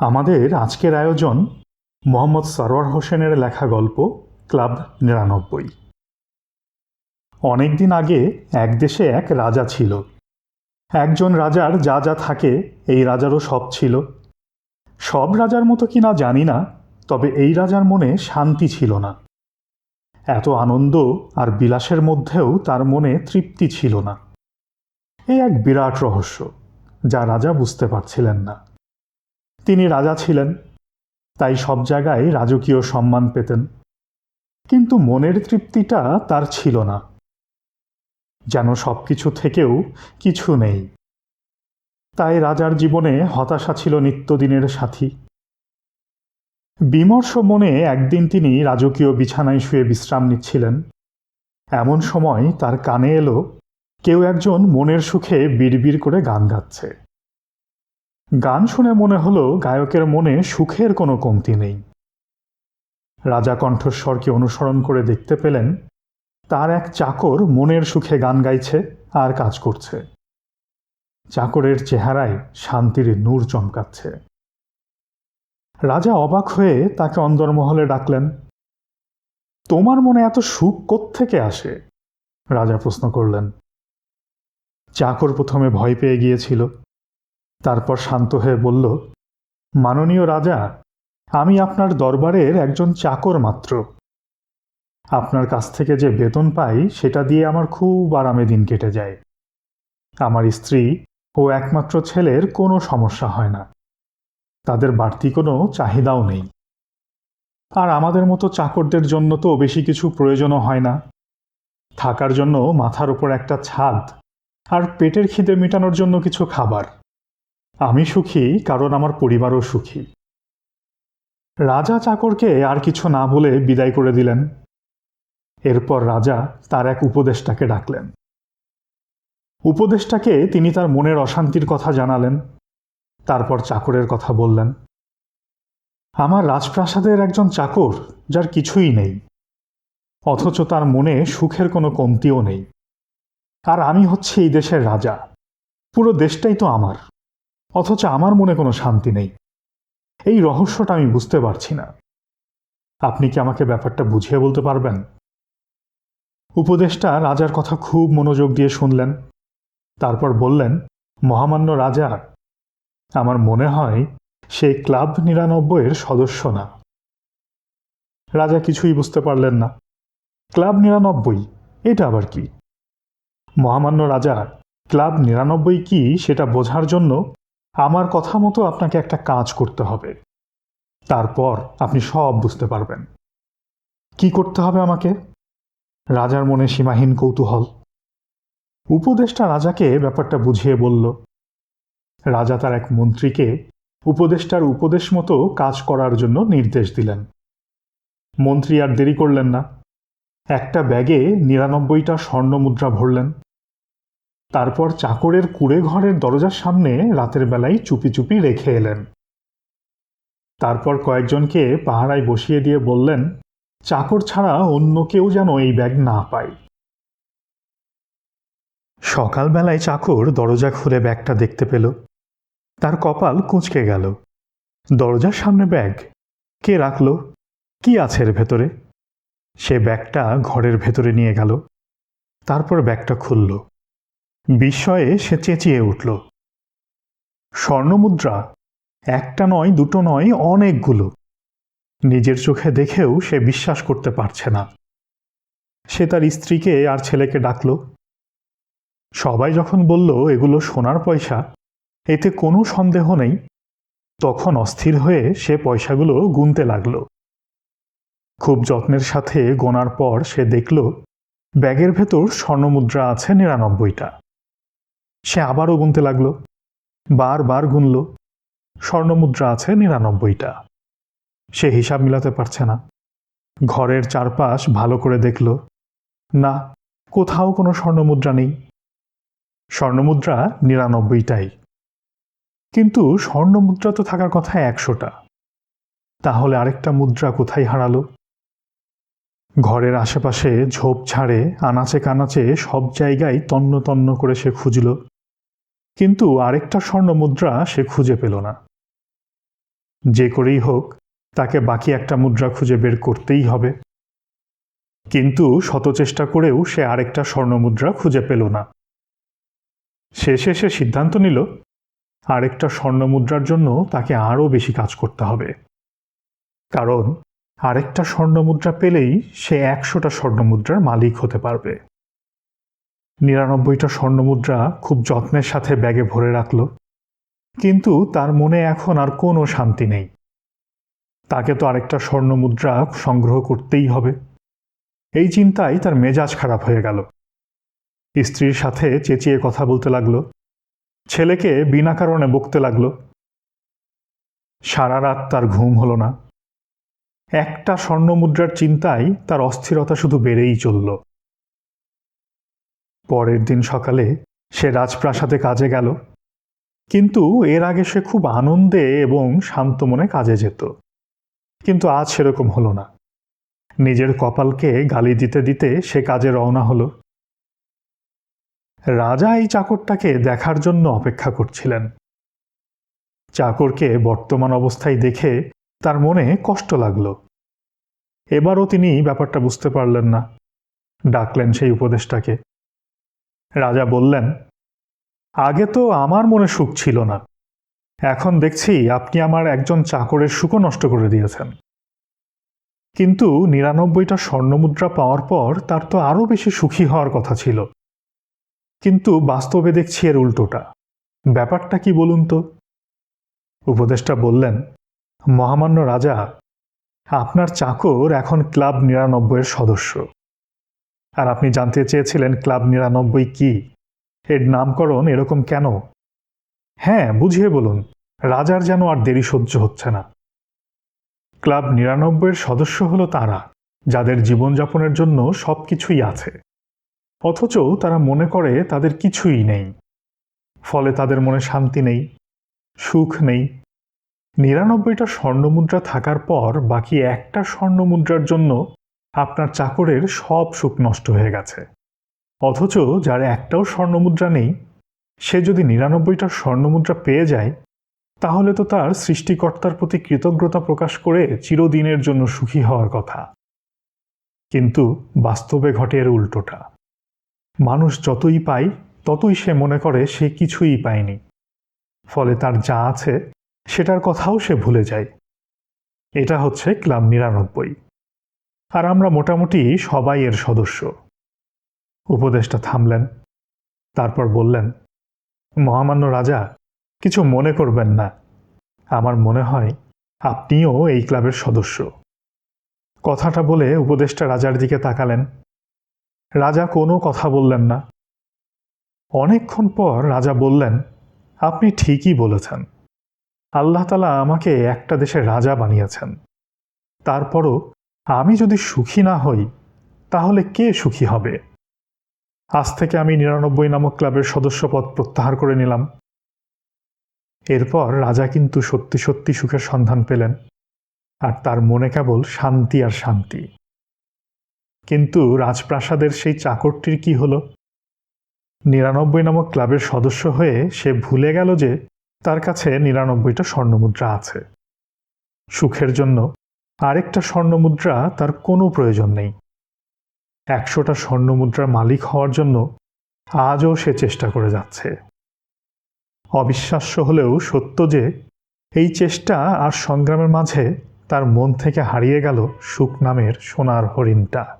আমাদের আজকের আয়োজন মোহাম্মদ সরোয়ার হোসেনের লেখা গল্প ক্লাব নিরানব্বই। অনেক দিন আগে এক দেশে এক রাজা ছিল। একজন রাজার যা যা থাকে এই রাজারও সব ছিল। সব রাজার মতো কি না জানি না, তবে এই রাজার মনে শান্তি ছিল না। এত আনন্দ আর বিলাসের মধ্যেও তার মনে তৃপ্তি ছিল না। এই এক বিরাট রহস্য, যা রাজা বুঝতে পারছিলেন না। তিনি রাজা ছিলেন, তাই সব জায়গায় রাজকীয় সম্মান পেতেন। কিন্তু মনের তৃপ্তিটা তার ছিল না। যেন সব কিছু থেকেও কিছু নেই। তাই রাজার জীবনে হতাশা ছিল নিত্যদিনের সাথী। বিমর্ষ মনে একদিন তিনি রাজকীয় বিছানায় শুয়ে বিশ্রাম নিচ্ছিলেন। এমন সময় তার কানে এলো, কেউ একজন মনের সুখে বিড়বিড় করে গান গাচ্ছে। গান শুনে মনে হলো গায়কের মনে সুখের কোনো কমতি নেই। রাজা কণ্ঠস্বরকে অনুসরণ করে দেখতে পেলেন, তার এক চাকর মনের সুখে গান গাইছে আর কাজ করছে। চাকরের চেহারায় শান্তির নূর চমকাচ্ছে। রাজা অবাক হয়ে তাকে অন্দরমহলে ডাকলেন, তোমার মনে এত সুখ থেকে আসে? রাজা প্রশ্ন করলেন, চাকর প্রথমে ভয় পেয়ে গিয়েছিল তারপর শান্ত হয়ে বলল, মাননীয় রাজা, আমি আপনার দরবারের একজন চাকর মাত্র। আপনার কাছ থেকে যে বেতন পাই, সেটা দিয়ে আমার খুব আরামে দিন কেটে যায়। আমার স্ত্রী ও একমাত্র ছেলের কোনো সমস্যা হয় না। তাদের বাড়তি কোনো চাহিদাও নেই। আর আমাদের মতো চাকরদের জন্য তো বেশি কিছু প্রয়োজনও হয় না। থাকার জন্য মাথার উপর একটা ছাদ আর পেটের খিদে মেটানোর জন্য কিছু খাবার। আমি সুখী, কারণ আমার পরিবারও সুখী। রাজা চাকরকে আর কিছু না বলে বিদায় করে দিলেন। এরপর রাজা তার এক উপদেষ্টাকে ডাকলেন। উপদেষ্টাকে তিনি তার মনের অশান্তির কথা জানালেন। তারপর চাকরের কথা বললেন, আমার রাজপ্রাসাদের একজন চাকর, যার কিছুই নেই। অথচ তার মনে সুখের কোনো কমতিও নেই। আর আমি হচ্ছে এই দেশের রাজা। পুরো দেশটাই তো আমার। অথচ আমার মনে কোনো শান্তি নেই। এই রহস্যটা আমি বুঝতে পারছি না। আপনি কি আমাকে ব্যাপারটা বুঝিয়ে বলতে পারবেন? উপদেষ্টা রাজার কথা খুব মনোযোগ দিয়ে শুনলেন। তারপর বললেন, মহামান্য রাজা, আমার মনে হয় সে ক্লাব নিরানব্বইয়ের সদস্য না। রাজা কিছুই বুঝতে পারলেন না। ক্লাব নিরানব্বই, এটা আবার কি? মহামান্য রাজা, ক্লাব নিরানব্বই কি সেটা বোঝার জন্য আমার কথা মতো আপনাকে একটা কাজ করতে হবে। তারপর আপনি সব বুঝতে পারবেন। কি করতে হবে আমাকে? রাজার মনে সীমাহীন কৌতূহল। উপদেষ্টা রাজাকে ব্যাপারটা বুঝিয়ে বলল, রাজা তার এক মন্ত্রীকে উপদেষ্টার উপদেশ মতো কাজ করার জন্য নির্দেশ দিলেন। মন্ত্রী আর দেরি করলেন না। একটা ব্যাগে নিরানব্বইটা স্বর্ণ মুদ্রা ভরলেন। তারপর চাকরের কুড়ে ঘরের দরজার সামনে রাতের বেলায় চুপি চুপি রেখে এলেন। তারপর কয়েকজনকে পাহারায় বসিয়ে দিয়ে বললেন, চাকর ছাড়া অন্য কেউ যেন এই ব্যাগ না পায়। সকালবেলায় চাকর দরজা খুলে ব্যাগটা দেখতে পেল। তার কপাল কুঁচকে গেল। দরজার সামনে ব্যাগ? কে রাখল? কি আছে এর ভেতরে? সে ব্যাগটা ঘরের ভেতরে নিয়ে গেল। তারপর ব্যাগটা খুলল। বিস্ময়ে সে চেঁচিয়ে উঠল। স্বর্ণমুদ্রা একটা নয়, দুটো নয়, অনেকগুলো। নিজের চোখে দেখেও সে বিশ্বাস করতে পারছে না। সে তার স্ত্রীকে আর ছেলেকে ডাকল। সবাই যখন বলল, এগুলো সোনার পয়সা, এতে কোনো সন্দেহ নেই, তখন অস্থির হয়ে সে পয়সাগুলো গুনতে লাগল। খুব যত্নের সাথে গোনার পর সে দেখল, ব্যাগের ভেতর স্বর্ণমুদ্রা আছে নিরানব্বইটা। সে আবারও গুনতে লাগল। বারবার গুনল। স্বর্ণমুদ্রা আছে নিরানব্বইটা। সে হিসাব মিলাতে পারছে না। ঘরের চারপাশ ভালো করে দেখল। না, কোথাও কোনো স্বর্ণমুদ্রা নেই। স্বর্ণমুদ্রা নিরানব্বইটাই। কিন্তু স্বর্ণমুদ্রা তো থাকার কথা একশোটা। তাহলে আরেকটা মুদ্রা কোথায় হারালো? ঘরের আশেপাশে ঝোপ ছাড়ে, আনাচে কানাচে সব জায়গায় তন্ন তন্ন করে সে খুঁজল। কিন্তু আরেকটা স্বর্ণ মুদ্রা সে খুঁজে পেল না। যে করেই হোক, তাকে বাকি একটা মুদ্রা খুঁজে বের করতেই হবে। কিন্তু শত চেষ্টা করেও সে আরেকটা স্বর্ণমুদ্রা খুঁজে পেল না। শেষে সে সিদ্ধান্ত নিল, আরেকটা স্বর্ণমুদ্রার জন্য তাকে আরও বেশি কাজ করতে হবে। কারণ আরেকটা স্বর্ণমুদ্রা পেলেই সে একশোটা স্বর্ণমুদ্রার মালিক হতে পারবে। নিরানব্বইটা স্বর্ণমুদ্রা খুব যত্নের সাথে ব্যাগে ভরে রাখল। কিন্তু তার মনে এখন আর কোনো শান্তি নেই। তাকে তো আরেকটা স্বর্ণমুদ্রা সংগ্রহ করতেই হবে। এই চিন্তায় তার মেজাজ খারাপ হয়ে গেল। স্ত্রীর সাথে চেঁচিয়ে কথা বলতে লাগল। ছেলেকে বিনা কারণে বকতে লাগল। সারা রাত তার ঘুম হলো না। একটা স্বর্ণমুদ্রার চিন্তায় তার অস্থিরতা শুধু বেড়েই চলল। পরের দিন সকালে সে রাজপ্রাসাদে কাজে গেল। কিন্তু এর আগে সে খুব আনন্দে এবং শান্ত মনে কাজে যেত। কিন্তু আজ সেরকম হলো না। নিজের কপালকে গালি দিতে দিতে সে কাজে রওনা হলো। রাজা এই চাকরটাকে দেখার জন্য অপেক্ষা করছিলেন। চাকরকে বর্তমান অবস্থায় দেখে তার মনে কষ্ট লাগল। এবারও তিনি ব্যাপারটা বুঝতে পারলেন না। ডাকলেন সেই উপদেশটাকে রাজা বললেন, আগে তো আমার মনে সুখ ছিল না। এখন দেখছি আপনি আমার একজন চাকরের সুখও নষ্ট করে দিয়েছেন। কিন্তু নিরানব্বইটা স্বর্ণমুদ্রা পাওয়ার পর তার তো আরও বেশি সুখী হওয়ার কথা ছিল। কিন্তু বাস্তবে দেখছি এর উল্টোটা। ব্যাপারটা কি বলুন তো? উপদেষ্টা বললেন, মহামান্য রাজা, আপনার চাকর এখন ক্লাব নিরানব্বইয়ের সদস্য। আর আপনি জানতে চেয়েছিলেন ক্লাব নিরানব্বই কি? এর নামকরণ এরকম কেন? হ্যাঁ বুঝিয়ে বলুন, রাজার যেন আর দেরি সহ্য হচ্ছে না। ক্লাব নিরানব্বইয়ের সদস্য হলো তারা, যাদের জীবনযাপনের জন্য সব কিছুই আছে। অথচ তারা মনে করে তাদের কিছুই নেই। ফলে তাদের মনে শান্তি নেই, সুখ নেই। নিরানব্বইটা স্বর্ণমুদ্রা থাকার পর বাকি একটা স্বর্ণমুদ্রার জন্য আপনার চাকরের সব সুখ নষ্ট হয়ে গেছে। অথচ যার একটাও স্বর্ণমুদ্রা নেই, সে যদি নিরানব্বইটা স্বর্ণমুদ্রা পেয়ে যায়, তাহলে তো তার সৃষ্টিকর্তার প্রতি কৃতজ্ঞতা প্রকাশ করে চিরদিনের জন্য সুখী হওয়ার কথা। কিন্তু বাস্তবে ঘটে এর উল্টোটা। মানুষ যতই পায়, ততই সে মনে করে সে কিছুই পায়নি। ফলে তার যা আছে, সেটার কথাও সে ভুলে যায়। এটা হচ্ছে ক্লাব নিরানব্বই। আর আমরা মোটামুটি সবাই এর সদস্য। উপদেশটা থামলেন, তারপর বললেন, মহামান্য রাজা, কিছু মনে করবেন না। আমার মনে হয় আপনিও এই ক্লাবের সদস্য। কথাটা বলে উপদেষ্টা রাজার দিকে তাকালেন। রাজা কোনো কথা বললেন না। অনেকক্ষণ পর রাজা বললেন, আপনি ঠিকই বলেছেন। আল্লাহ তালা আমাকে একটা দেশের রাজা বানিয়েছেন। তারপরও আমি যদি সুখী না হই, তাহলে কে সুখী হবে? আজ থেকে আমি নিরানব্বই নামক ক্লাবের সদস্যপদ প্রত্যাহার করে নিলাম। এরপর রাজা কিন্তু সত্যি সত্যি সুখের সন্ধান পেলেন, আর তার মনে কেবল শান্তি আর শান্তি। কিন্তু রাজপ্রাসাদের সেই চাকরটির কি হলো? নিরানব্বই নামক ক্লাবের সদস্য হয়ে সে ভুলে গেল যে তার কাছে নিরানব্বইটা স্বর্ণমুদ্রা আছে। সুখের জন্য আরেকটা স্বর্ণমুদ্রা তার কোনো প্রয়োজন নেই। একশোটা স্বর্ণমুদ্রার মালিক হওয়ার জন্য আজও সে চেষ্টা করে যাচ্ছে। অবিশ্বাস্য হলেও সত্য যে, এই চেষ্টা আর সংগ্রামের মাঝে তার মন থেকে হারিয়ে গেল সুখ নামের সোনার হরিণটা।